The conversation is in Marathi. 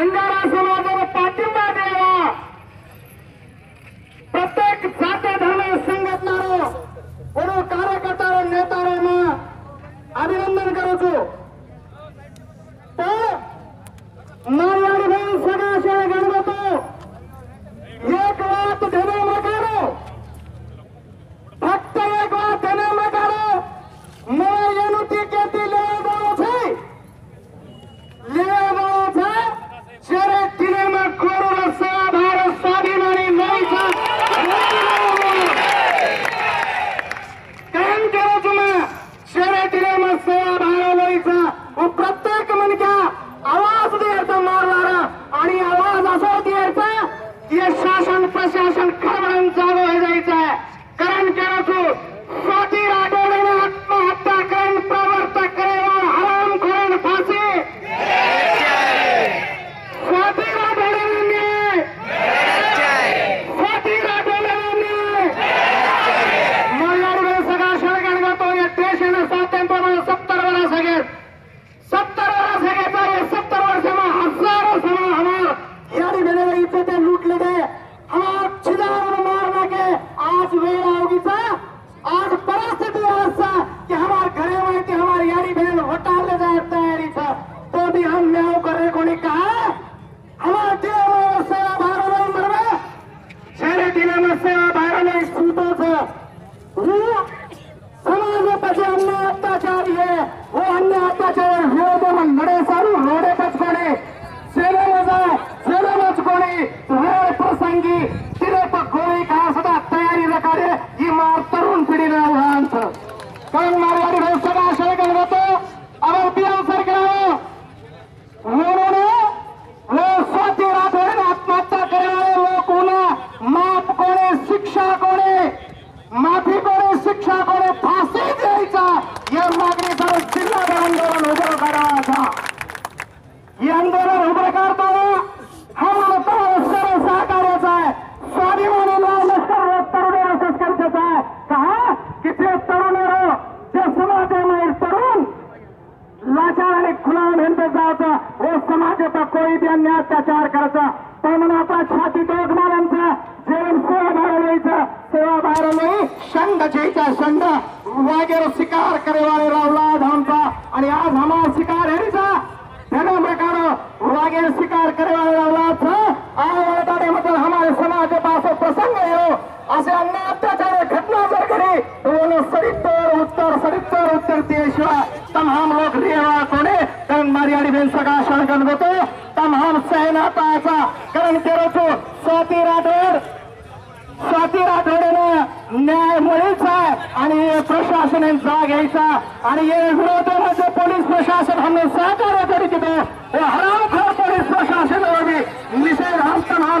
बंजारा समाजाला पाठिंबा द्यावा. प्रत्येक जाती धर्म संघटनारो कोनो कार्यकर्तारो नेतारोमा अभिनंदन करू છું. તો लगातार तयारी तो भी हम न्याय करने को? कहा हमारा टीम सेवा भारत सेवा भारत में सूतो से समाज में पचे हमने अत्याचारी है वो हमने अत्याचार है गुलाम इंतजाज वो समाज पर कोई भी अन्य अत्याचार म्हणून आपला छाती टोक मारांचा जेवण सेवा बाहेर भारवायचं सेवा बाहेर भारवली संघ जयचा संघ वागेर शिकार करेवाले रावला आमचा आणि आज हमा शिकार हेचा धन प्रकार वागेर शिकार करेवाले रावला आवडताडे मतलब हमारे समाज असं प्रसंग येऊ असे अन्य अत्याचार घटना जर घरी तो सडित्तर उत्तर सडित्तर उत्तर ते तमाम लोग रेवा कोणे? कारण मारियाडी बेन सगळा शणगण होतो तमाम सेना पाहायचा. कारण केरोचो स्वाती राठोड स्वाती राठोडेनं न्याय मुळीचा आहे आणि हे प्रशासनाने जाग घ्यायचा आणि हे विरोधामध्ये म्हणजे पोलीस प्रशासन. हमने सहकार्य करीत होतो. हे हरामखोर पोलीस प्रशासन निषेध हस्तमान करायचा